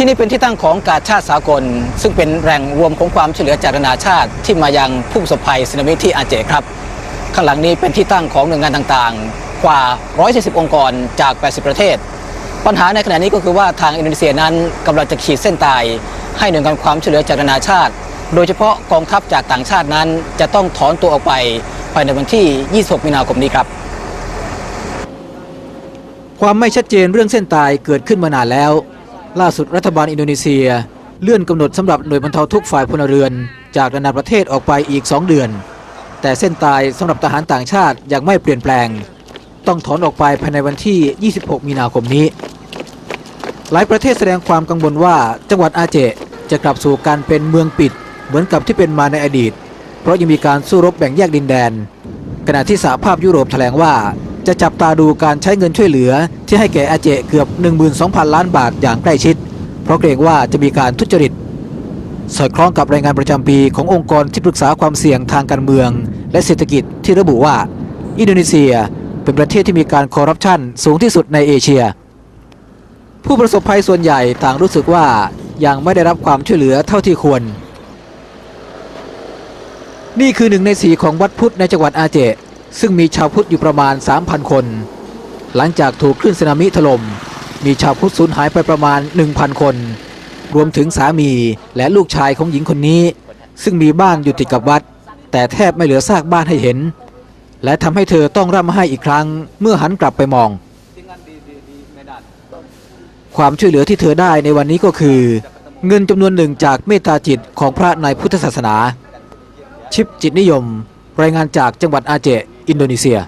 ที่นี่เป็นที่ตั้งของกาชาติสากล ซึ่งเป็นแหล่งรวมของความช่วยเหลือจากนานาชาติที่มายังผู้ประสบภัยสึนามิที่อาเจครับ ข้างหลังนี้เป็นที่ตั้งของหน่วยงานต่างๆ กว่า140องค์กรจาก 80 ประเทศ ปัญหาในขณะนี้ก็คือว่าทางอินโดนีเซียนั้นกำลังจะขีดเส้นตาย ให้หน่วยงานความช่วยเหลือจากนานาชาติ โดยเฉพาะกองทัพจากต่างชาตินั้น จะต้องถอนตัวออกไปภายในวันที่ 26 มีนาคมนี้ครับ ความไม่ชัดเจนเรื่องเส้นตายเกิดขึ้นมานานแล้ว ล่าสุดรัฐบาลอินโดนีเซีย เลื่อนกำหนดสำหรับหน่วยบรรเทาทุกฝ่ายพลเรือน จากนานาประเทศออกไปอีก 2 เดือน แต่เส้นตายสำหรับทหารต่างชาติยังไม่เปลี่ยนแปลง ต้องถอนออกไปภายในวันที่ 26 มีนาคมนี้ หลายประเทศแสดงความกังวลว่าจังหวัดอาเจจะกลับสู่การเป็นเมืองปิด เหมือนกับที่เป็นมาในอดีต เพราะยังมีการสู้รบแบ่งแยกดินแดน ขณะที่สหภาพยุโรปแถลงว่า จะจับตาดูการใช้เงินช่วยเหลือ ที่ให้แก่อาเจเกือบ 12,000 ล้านบาทอย่างใกล้ชิด เพราะเกรงว่าจะมีการทุจริต สอดคล้องกับรายงานประจำปีขององค์กรที่ปรึกษาความเสี่ยงทางการเมือง และเศรษฐกิจที่ระบุว่า อินโดนีเซียเป็นประเทศที่มีการคอร์รัปชันสูงที่สุดในเอเชีย ผู้ประสบภัยส่วนใหญ่ต่างรู้สึกว่ายังไม่ได้รับความช่วยเหลือเท่าที่ควร นี่คือหนึ่งในสีของวัดพุทธในจังหวัดอาเจ ซึ่งมีชาวพุทธอยู่ประมาณ 3,000 คน หลังจากถูกคลื่นสึนามิถล่มมีชาวพุทธสูญหายไปประมาณ 1,000 คน รวมถึงสามีและลูกชายของหญิงคนนี้ ซึ่งมีบ้านอยู่ติดกับวัด แต่แทบไม่เหลือซากบ้านให้เห็น และทำให้เธอต้องร่ำไห้อีกครั้ง เมื่อหันกลับไปมอง ความช่วยเหลือที่เธอได้ในวันนี้ก็คือ เงินจำนวนหนึ่งจากเมตตาจิตของพระในพุทธศาสนา ชิปจิตนิยม รายงานจากจังหวัดอาเจ Indonesia.